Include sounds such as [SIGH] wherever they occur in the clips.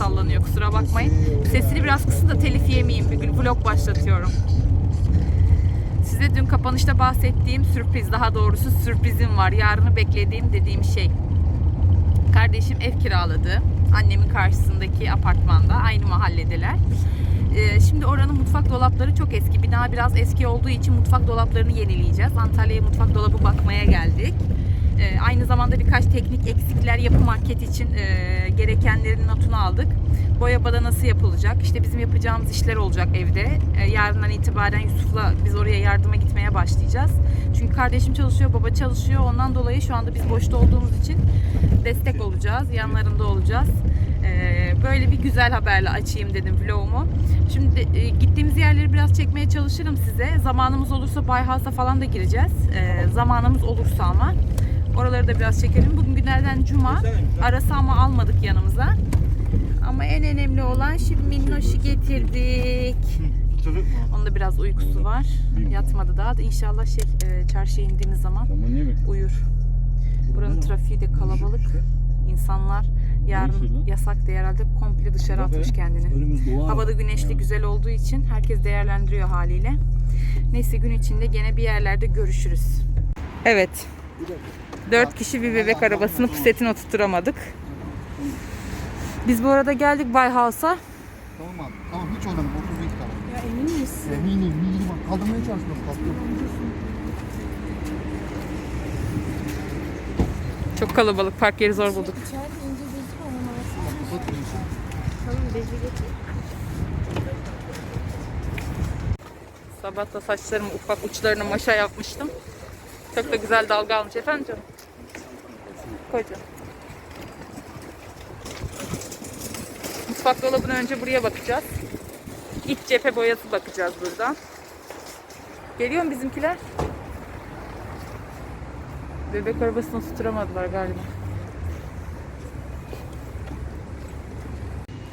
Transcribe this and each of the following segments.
sallanıyor. Kusura bakmayın. Sesini biraz kısın da telif yemeyeyim. Bir gün vlog başlatıyorum. Size dün kapanışta bahsettiğim sürpriz, daha doğrusu sürprizim var. Yarını beklediğim dediğim şey. Kardeşim ev kiraladı. Annemin karşısındaki apartmanda. Aynı mahalledeler. Ee, şimdi oranın mutfak dolapları çok eski. Bina biraz eski olduğu için mutfak dolaplarını yenileyeceğiz. Antalya'ya mutfak dolabı bakmaya geldik. Ee, aynı zamanda birkaç teknik eksikler yapı market için e, gerekenlerin notunu aldık. Boya badanası yapılacak. İşte bizim yapacağımız işler olacak evde. Ee, yarından itibaren Yusuf'la biz oraya yardıma gitmeye başlayacağız. Çünkü kardeşim çalışıyor, baba çalışıyor. Ondan dolayı şu anda biz boşta olduğumuz için destek olacağız. Yanlarında olacağız. Ee, böyle bir güzel haberle açayım dedim vlogumu. Şimdi e, gittiğimiz yerleri biraz çekmeye çalışırım size. Zamanımız olursa Bayhas'a falan da gireceğiz. Ee, zamanımız olursa ama. Oraları da biraz çekelim. Bugün günlerden cuma. Arası ama almadık yanımıza. Ama en önemli olan şimdi Minnoş'u getirdik. Çocuk mu? Onun da biraz uykusu var. Yatmadı daha da inşallah şey e, çarşıya indiğimiz zaman Tamam niye mi? uyur. Buranın trafiği de kalabalık. İnsanlar yarın yasak diye herhalde komple dışarı atmış kendini. Önümüz doğa. Havada güneşli güzel olduğu için herkes değerlendiriyor haliyle. Neyse gün içinde gene bir yerlerde görüşürüz. Evet. Dört kişi bir bebek arabasını pusetine oturtturamadık. Biz bu arada geldik Bayhouse'a. Tamam abi. Tamam hiç oynamam. 32 tane. Ya emin misin? Eminim eminim. Kaldırmaya çalışmıyorum. Kalkıyorum. Çok kalabalık. Park yeri zor bulduk. İçeride ince ama havası var. Bakın işte. Tamam bezi getir. Sabah da saçlarımı ufak uçlarını maşa yapmıştım. Çok da güzel dalga almış. Efendim canım? Koy canım. Mutfak dolabına önce buraya bakacağız. İç cephe boyası bakacağız buradan. Geliyor mu bizimkiler? Bebek arabasını tutturamadılar galiba.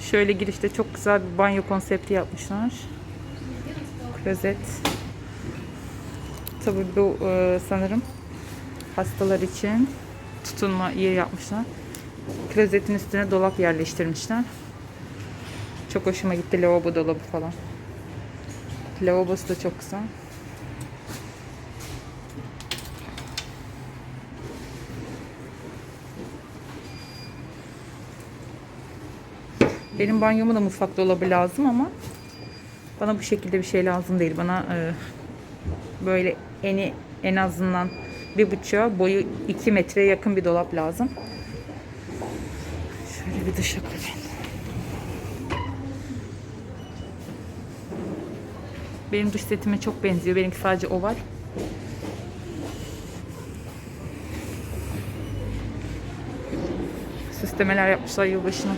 Şöyle girişte çok güzel bir banyo konsepti yapmışlar. Klozet. Tabii bu e, sanırım hastalar için tutunma yeri yapmışlar. Klozetin üstüne dolap yerleştirmişler. Çok hoşuma gitti lavabo dolabı falan. Lavabosu da çok güzel. Benim banyoma da mutfak dolabı lazım ama bana bu şekilde bir şey lazım değil. Bana e, böyle eni en azından bir buçuğa boyu 2 metreye yakın bir dolap lazım. Şöyle bir dışa koyayım. Benim dış setime çok benziyor. Benimki sadece oval. Süslemeler yapmışlar yılbaşına.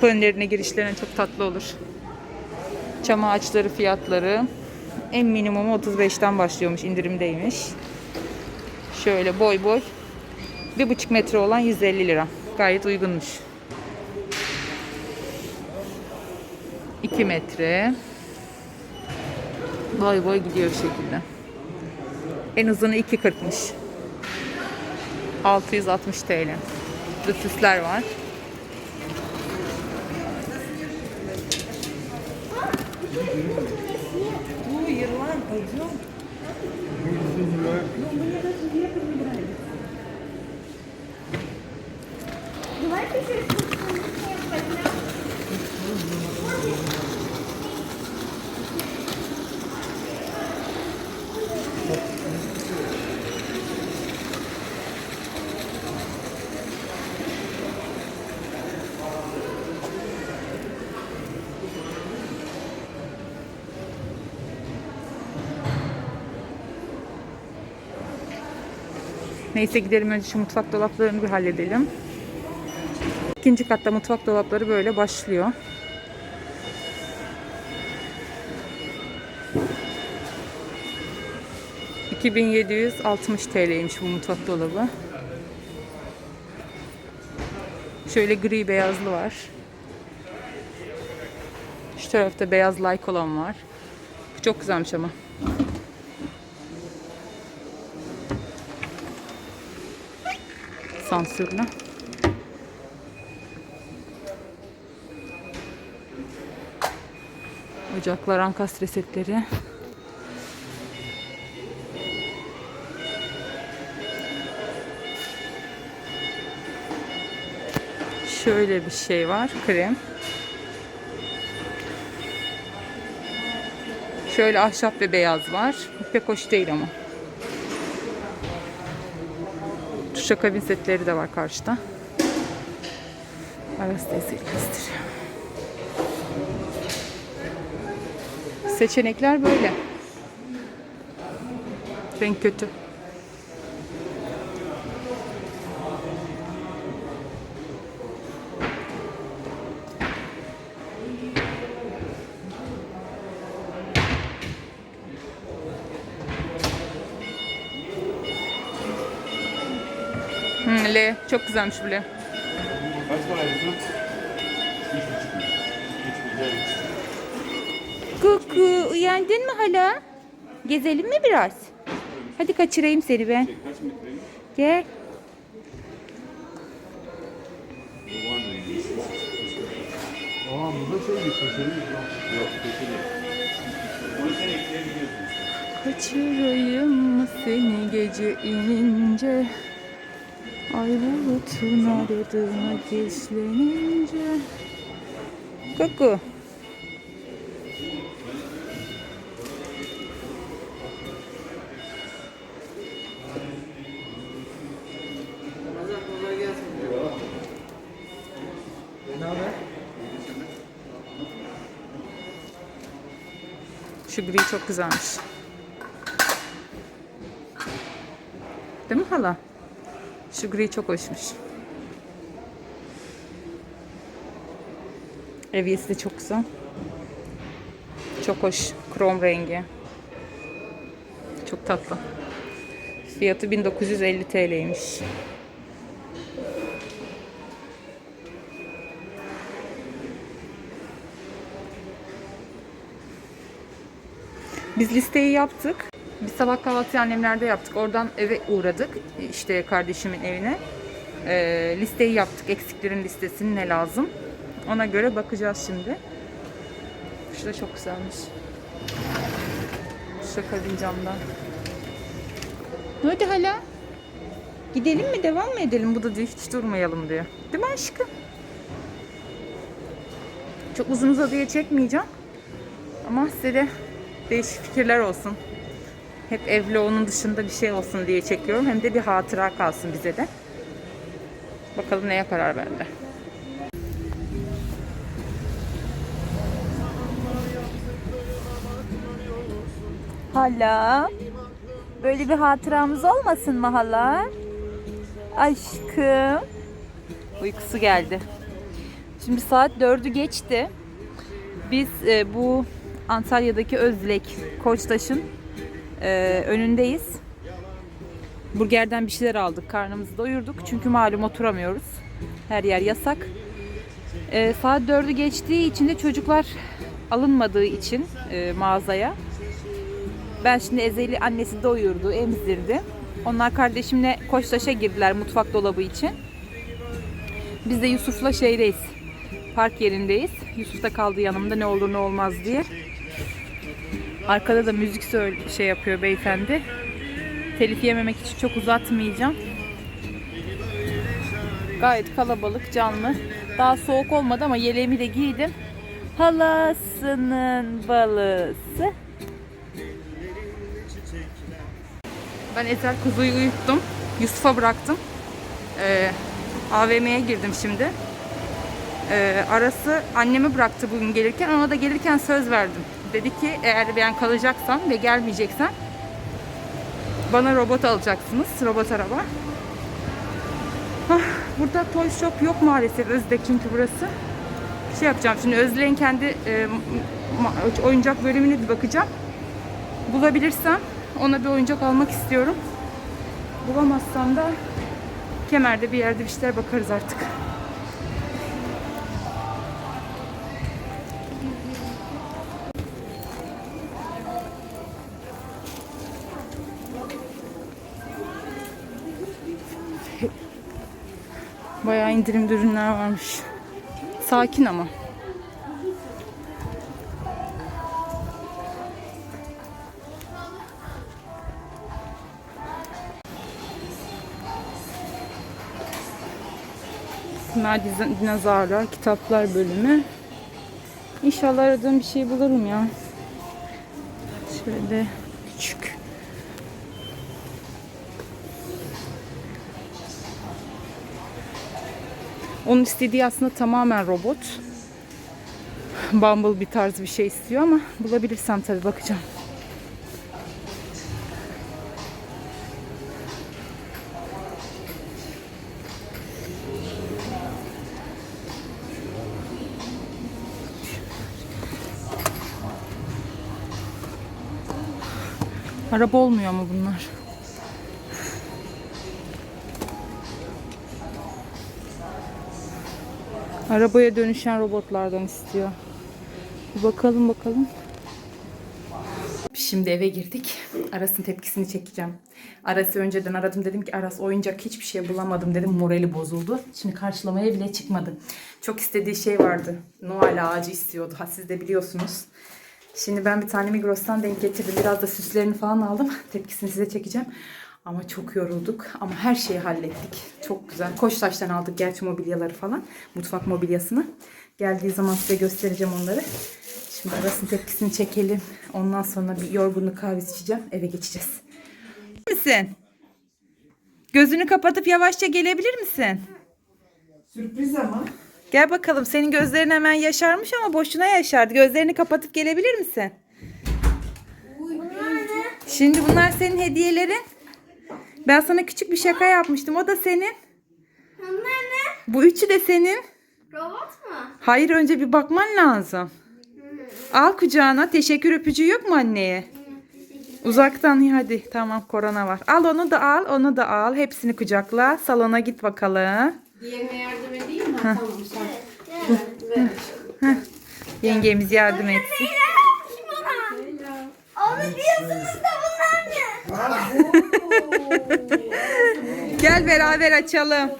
Kapı önlerine girişlerine çok tatlı olur. Çam ağaçları fiyatları en minimumu 35'ten başlıyormuş indirimdeymiş. Şöyle boy boy bir buçuk metre olan 150 lira. Gayet uygunmuş. 2 metre. Boy boy gidiyor şekilde. En uzunu 2.40'mış. 660 TL. Burada var. Ну, Ирланд, пойдем. Ну, мне даже ветер не нравится. Давайте через Thank you. Neyse gidelim önce şu mutfak dolaplarını bir halledelim. İkinci katta mutfak dolapları böyle başlıyor. ...2760 TL'ymiş bu mutfak dolabı. Şöyle gri beyazlı var. Şu tarafta beyaz like olan var. Bu çok güzelmiş ama. Sansürlü. Ocaklar, ankastre setleri. Şöyle bir şey var. Krem. Şöyle ahşap ve beyaz var. Pek hoş değil ama. Duşakabin setleri de var karşıda. Aras teyzeyi gösteriyor. Seçenekler böyle. Renk kötü. Çok güzelmiş bu L. Kaç para. Kuku uyandın mı hala? Gezelim mi biraz? Hadi kaçırayım seni ben. Metreymiş? Gel. Aa burada şey bir Yok, ekleyebiliyorsun. Kaçırayım mı seni gece inince Ay bulutun aradığına gizlenince Kuku Şu gri çok güzelmiş. Değil mi hala? Şu gri çok hoşmuş. Eviyesi de çok güzel. Çok hoş. Krom rengi. Çok tatlı. Fiyatı 1950 TL'ymiş. Biz listeyi yaptık. Biz sabah kahvaltıyı annemlerde yaptık. Oradan eve uğradık. İşte kardeşimin evine. Ee, listeyi yaptık. Eksiklerin listesini ne lazım. Ona göre bakacağız şimdi. Şu da çok güzelmiş. Şaka camdan. Hadi hala. Gidelim mi devam mı edelim? Bu da diyor hiç durmayalım diyor. Değil mi aşkım? Çok uzun uzadıya çekmeyeceğim. Ama size de değişik fikirler olsun. Hep evli onun dışında bir şey olsun diye çekiyorum. Hem de bir hatıra kalsın bize de. Bakalım neye karar verdi. Hala. Böyle bir hatıramız olmasın mı hala? Aşkım. Uykusu geldi. Şimdi saat dördü geçti. Biz e, bu Antalya'daki Özlek Koçtaş'ın e, önündeyiz. Burgerden bir şeyler aldık. Karnımızı doyurduk. Çünkü malum oturamıyoruz. Her yer yasak. E, saat 4'ü geçtiği için de çocuklar alınmadığı için e, mağazaya. Ben şimdi Ezeli annesi doyurdu, emzirdi. Onlar kardeşimle Koçtaş'a girdiler mutfak dolabı için. Biz de Yusuf'la şeydeyiz. Park yerindeyiz. Yusuf da kaldı yanımda ne olur ne olmaz diye. Arkada da müzik şey yapıyor beyefendi. Telif yememek için çok uzatmayacağım. Gayet kalabalık, canlı. Daha soğuk olmadı ama yeleğimi de giydim. Halasının balısı. Ben Ezel kuzuyu uyuttum. Yusuf'a bıraktım. Ee, AVM'ye girdim şimdi. Ee, arası annemi bıraktı bugün gelirken. Ona da gelirken söz verdim. Dedi ki eğer ben kalacaksam ve gelmeyeceksem bana robot alacaksınız. Robot araba. Ah, burada Toy Shop yok maalesef Özdekinki burası. Şey yapacağım şimdi Özde'nin kendi e, oyuncak bölümüne bir bakacağım. Bulabilirsem ona bir oyuncak almak istiyorum. Bulamazsam da kemerde bir yerde bir şeyler bakarız artık. Bayağı indirimli ürünler varmış. Sakin ama. Dizi- dinozorlar, kitaplar bölümü. İnşallah aradığım bir şey bulurum ya. Şöyle küçük. Onun istediği aslında tamamen robot. Bumble bir tarz bir şey istiyor ama bulabilirsem tabii bakacağım. Araba olmuyor mu bunlar? Arabaya dönüşen robotlardan istiyor. Bakalım bakalım. Şimdi eve girdik. Aras'ın tepkisini çekeceğim. Aras'ı önceden aradım. Dedim ki Aras oyuncak hiçbir şey bulamadım dedim. Morali bozuldu. Şimdi karşılamaya bile çıkmadı. Çok istediği şey vardı. Noel ağacı istiyordu. Ha siz de biliyorsunuz. Şimdi ben bir tane Migros'tan denk getirdim. Biraz da süslerini falan aldım. [LAUGHS] Tepkisini size çekeceğim. Ama çok yorulduk. Ama her şeyi hallettik. Çok güzel. Koçtaş'tan aldık gerçi mobilyaları falan. Mutfak mobilyasını. Geldiği zaman size göstereceğim onları. Şimdi arasın tepkisini çekelim. Ondan sonra bir yorgunluk kahvesi içeceğim. Eve geçeceğiz. misin? Gözünü kapatıp yavaşça gelebilir misin? Sürpriz ama. Gel bakalım. Senin gözlerin hemen yaşarmış ama boşuna yaşardı. Gözlerini kapatıp gelebilir misin? Şimdi bunlar senin hediyelerin. Ben sana küçük bir şaka yapmıştım. O da senin. Bunlar ne? Bu üçü de senin. Robot mu? Hayır önce bir bakman lazım. Al kucağına. Teşekkür öpücüğü yok mu anneye? Uzaktan iyi hadi. Tamam korona var. Al onu da al. Onu da al. Hepsini kucakla. Salona git bakalım. Diğerine yardım edeyim mi? Tamam sen. Yengemiz yardım etsin. Onu diyorsunuz da bunlar ne? [LAUGHS] Gel beraber açalım.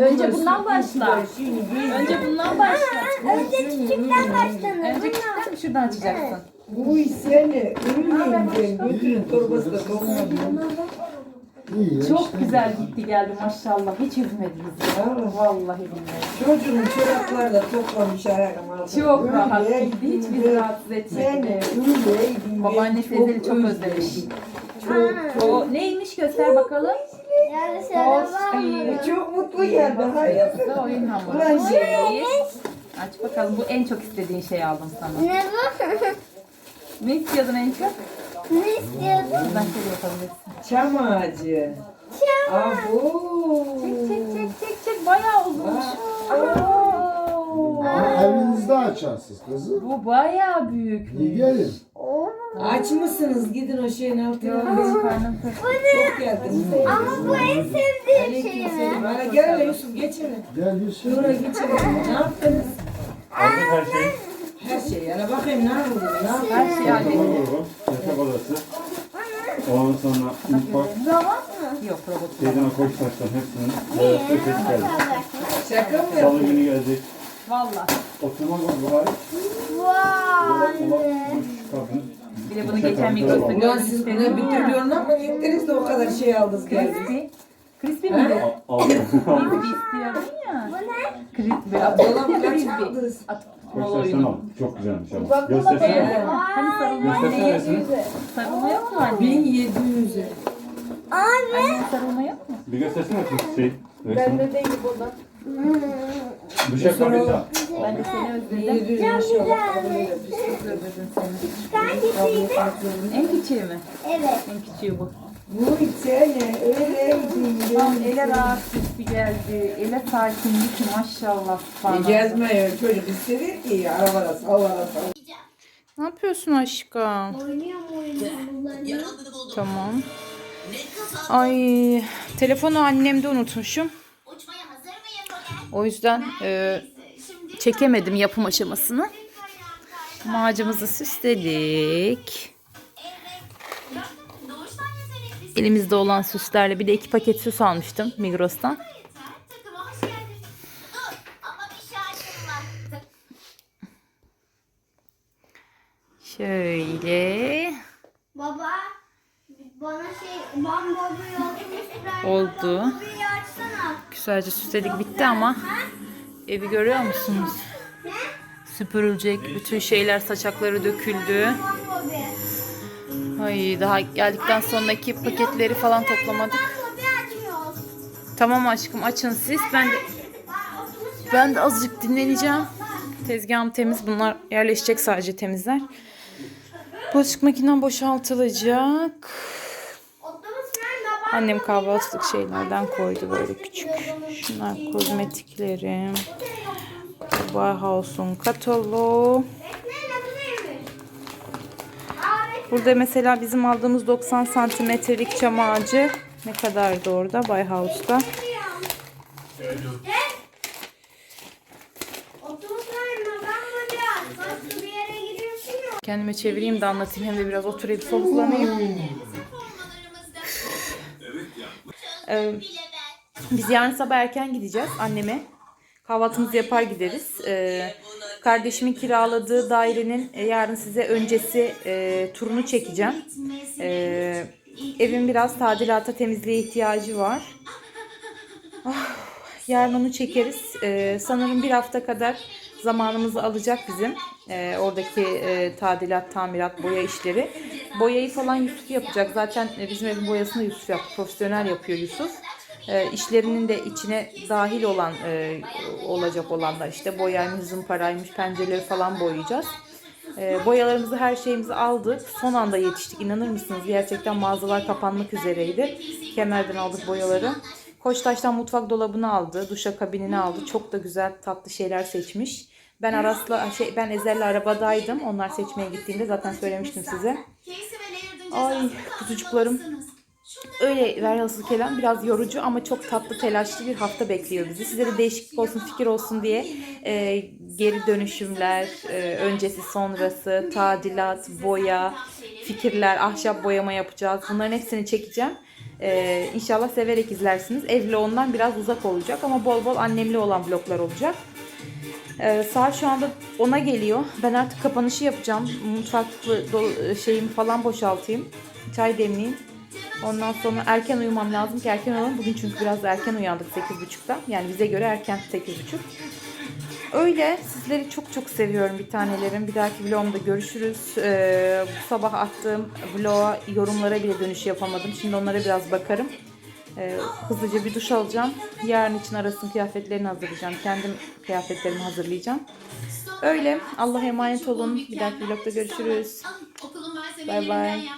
Önce bundan başla. Önce bundan başla. Önce küçükten başlanır. Önce küçükten mi şuradan açacaksın? Bu seni ürünleyeceğim. Götürün torbası da dolmadı. Çok güzel gitti geldi maşallah. Hiç üzmedi bizi. Vallahi billahi. Çocuğun çorapları da toplamış ayağım aldı. Çok rahat gitti. Hiç bizi rahatsız etmedi. Babaanne teyzeni çok özlemiş. Çok. O neymiş göster bakalım. Yani şöyle bak. Çok mutlu geldi. Hayır. Bu da oyun hamuru. Ulan şey. Aç bakalım. Bu en çok istediğin şeyi aldım sana. Ne bu? Ne istiyordun en çok? ne istiyordun? Buradan şöyle yapabilirsin. Çam ağacı. Abo. Çek çek çek çek. Bayağı uzunmuş. Evinizde açarsınız kızım. Bu bayağı büyük. İyi gelin. Aç mısınız? Gidin o şeyin altına. Karnım tok. Çok geldiniz. Ama bu en sevdiğim şey mi? Bana gel hele Yusuf geçelim. Gel Yusuf. Şuraya geçelim. Ne yaptınız? Aldık her şeyi. Her şey. Yani bakayım ne yaptınız? Ne yaptınız? Her şey hallettim. Grubu, yatak odası. Ondan sonra mutfak, Yok robot. şeyden hepsinin evet, ötesi geldi. Şaka mı Salı günü gelecek. Valla. Oturma hariç. Vay. Dolap, duş, kabin. Bir de bunu geçen Migros'ta Ulan gördüm siz bir türlü yoluna mı gittiniz de o kadar şey aldınız geldiniz? Crispy. Crispy miydi? Crispy [LAUGHS] istiyordun ya. Bu ne? Crispy. Dolap kaç Crispy. aldınız? Mola oyunu. Çok güzelmiş ama. Göstersene. Mi? Hani sarılma Göstersene resmini. Sarılma yok mu anne? 1700'e. Anne sarılma yok mu? Bir göstersene şu şey. Resmini. değil burada. Duşa kabin de. Ben de seni özledim. 700 inşallah. Özledim seni. Hangisiydi? En küçüğü mü? Evet. En küçüğü bu. Bu sene öyleydin. Tam ele rahat. bir geldi. Ele sakinlik maşallah E, gezmiyor çocuk istedi ki arabada sallara sallara. Ne yapıyorsun aşkım? Oynuyorum oynuyorum bunları. Tamam. Ay telefonu annemde unutmuşum. O yüzden e, çekemedim yapım aşamasını. Ağacımızı süsledik. Elimizde olan süslerle bir de iki paket süs almıştım Migros'tan. Şöyle Baba bana şey otobüs oldu. Güzelce süsledik bitti ama evi görüyor musunuz? Süpürülecek bütün şeyler saçakları döküldü. Ay daha geldikten sonraki paketleri falan toplamadık. Tamam aşkım açın siz. Ben de ben de azıcık dinleneceğim. Tezgahım temiz. Bunlar yerleşecek sadece temizler. Bulaşık makinem boşaltılacak. Annem kahvaltılık şeylerden koydu böyle küçük. Şunlar kozmetiklerim. Kataloğu. Adı neymiş? Abi. Burada mesela bizim aldığımız 90 santimetrelik çam ağacı ne kadardı orada ya. Kendime çevireyim de anlatayım hem de biraz oturayım soluklanayım. Ee, biz yarın sabah erken gideceğiz anneme. Kahvaltımızı yapar gideriz. Ee, kardeşimin kiraladığı dairenin e, yarın size öncesi e, turunu çekeceğim. Ee, evin biraz tadilata temizliğe ihtiyacı var. Ah, yarın onu çekeriz. Ee, sanırım bir hafta kadar zamanımızı alacak bizim. Ee, oradaki e, tadilat, tamirat, boya işleri. Boyayı falan Yusuf yapacak. Zaten e, bizim evin boyasını Yusuf yaptı. Profesyonel yapıyor Yusuf. Ee, işlerinin de içine dahil olan e, olacak olanlar işte boyaymış, zımparaymış, pencereleri falan boyayacağız. Ee, boyalarımızı her şeyimizi aldık. Son anda yetiştik. İnanır mısınız? Gerçekten mağazalar kapanmak üzereydi. Kemerden aldık boyaları. Koçtaş'tan mutfak dolabını aldı. Duşa kabinini aldı. Çok da güzel tatlı şeyler seçmiş. Ben Aras'la şey ben Ezel'le arabadaydım. Onlar seçmeye gittiğinde zaten söylemiştim size. Ay kuzucuklarım. Öyle velhasıl kelam biraz yorucu ama çok tatlı telaşlı bir hafta bekliyor bizi. Size de değişiklik olsun, fikir olsun diye e, geri dönüşümler, e, öncesi sonrası, tadilat, boya, fikirler, ahşap boyama yapacağız. Bunların hepsini çekeceğim. E, inşallah severek izlersiniz. Evli ondan biraz uzak olacak ama bol bol annemli olan vloglar olacak. Ee, saat şu anda 10'a geliyor. Ben artık kapanışı yapacağım. Mutfaklı dolu- şeyimi falan boşaltayım. Çay demleyeyim. Ondan sonra erken uyumam lazım ki erken uyuyalım. Bugün çünkü biraz erken uyandık 8.30'da. Yani bize göre erken 8.30. Öyle. Sizleri çok çok seviyorum bir tanelerim. Bir dahaki vlogumda görüşürüz. Ee, bu sabah attığım vloga yorumlara bile dönüş yapamadım. Şimdi onlara biraz bakarım. Ee, hızlıca bir duş alacağım. Yarın için arasın kıyafetlerini hazırlayacağım. Kendim kıyafetlerimi hazırlayacağım. Öyle. Allah'a emanet olun. Bir dahaki vlogda görüşürüz. Bay bay.